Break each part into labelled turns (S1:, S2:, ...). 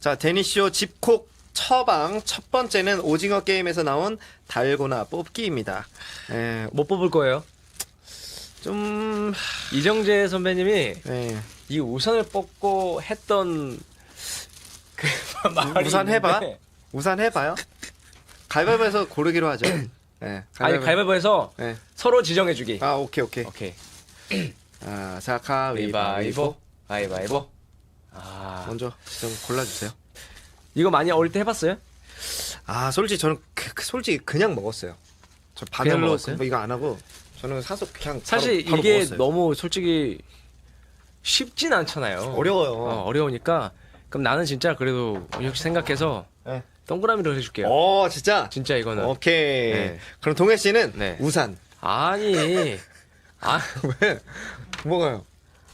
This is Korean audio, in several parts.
S1: 자, 데니쇼 집콕 처방 첫 번째는 오징어 게임에서 나온 달고나 뽑기입니다. 예,
S2: 못 뽑을 거예요.
S1: 좀
S2: 이정재 선배님이
S1: 예,
S2: 이 우산을 뽑고 했던 그 말이
S1: 우산 해봐?
S2: 있는데
S1: 우산 해봐요. 가위바위보에서 고르기로 하죠. 예,
S2: 아니 가위바위보에서
S1: 예.
S2: 서로 지정해주기.
S1: 아, 오케이 오케이.
S2: 오케이.
S1: 아, 자, 가위바위보.
S2: 가위바위보. 아
S1: 먼저 좀 골라주세요.
S2: 이거 많이 어릴 때 해봤어요?
S1: 아, 솔직히 저는 그, 그- 솔직히 그냥 먹었어요. 저
S2: 그냥
S1: 바늘로
S2: 먹었어요?
S1: 그- 이거 안 하고 저는 사서 그냥
S2: 사실
S1: 바로, 바로
S2: 이게
S1: 먹었어요.
S2: 너무 솔직히 쉽진 않잖아요.
S1: 어려워요.
S2: 어, 어려우니까 그럼 나는 진짜 그래도 역시 생각해서
S1: 네.
S2: 동그라미로 해줄게요.
S1: 어, 진짜.
S2: 진짜 이거는
S1: 오케이.
S2: 네.
S1: 그럼 동해 씨는
S2: 네.
S1: 우산.
S2: 아니 아
S1: 왜? 뭐가요?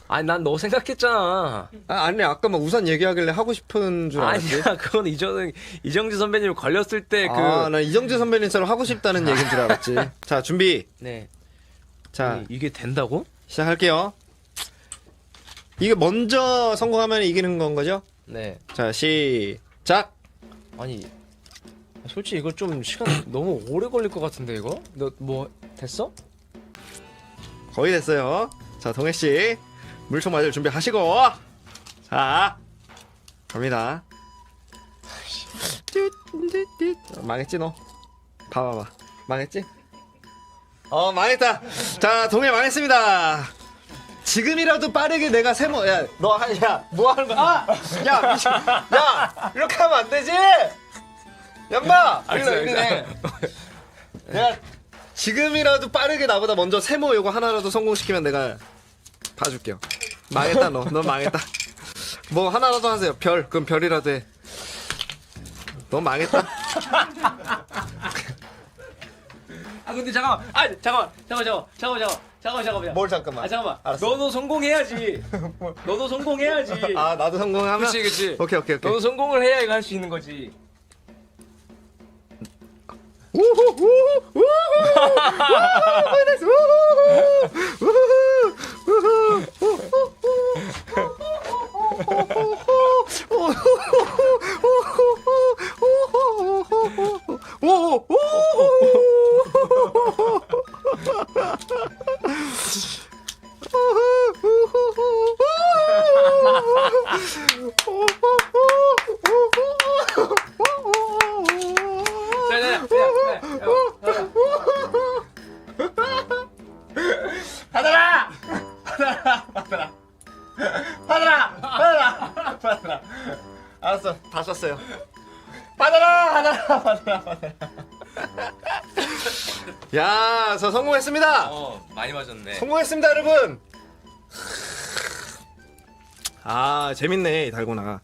S2: 아니 난 너 생각했잖아.
S1: 아, 아니 아까 막 우산 얘기하길래 하고 싶은 줄 알았지.
S2: 아니야 그건 이정 이정재 선배님 걸렸을 때 그
S1: 아, 나 이정재 선배님처럼 하고 싶다는 얘기인 줄 알았지. 자, 준비.
S2: 네.
S1: 자,
S2: 아니, 이게 된다고?
S1: 시작할게요. 이게 먼저 성공하면 이기는 건 거죠?
S2: 네.
S1: 자, 시작.
S2: 아니 솔직히 이거 좀 시간 너무 오래 걸릴 것 같은데 이거? 너 뭐 됐어?
S1: 거의 됐어요. 자, 동해 씨. 물총 맞을 준비하시고. 자. 갑니다. 망했지 너? 봐봐봐. 망했지? 어, 망했다. 자, 동해 망했습니다. 지금이라도 빠르게 내가 세모 야, 너 하- 야, 뭐 하는 거야? 야, 미친. 야, 이렇게 하면 안 되지. 연마.
S2: 알겠어,
S1: 일로, 일로 해. 내가 지금이라도 빠르게 나보다 먼저 세모 요거 하나라도 성공시키면 내가 봐줄게요. 망했다 너. 너 망했다. 뭐 하나라도 하세요. 별. 그럼 별이라도 해. 너 망했다.
S2: 아 근데 잠깐만. 아 잠깐만. 잠깐만 잠깐만. 잠깐만 잠깐만.
S1: 뭘 잠깐만.
S2: 아 잠깐만.
S1: 알았어.
S2: 너도 성공해야지. 너도 성공해야지.
S1: 아 나도 성공하면.
S2: 그렇지 그렇지.
S1: 오케이 오케이 오케이.
S2: 너도 성공을 해야 이거 할 수 있는 거지.
S1: 우후 우후 우후 우후 우후 우후 받아라! 받아라! 받아라! 받아라! 받아라! 받아라! 알았어, 다 썼어요. 받아라! 받아라! 받아라! 받아라! 야, 저 성공했습니다.
S2: 어 많이 맞았네.
S1: 성공했습니다, 여러분. 아, 재밌네, 이 달고나.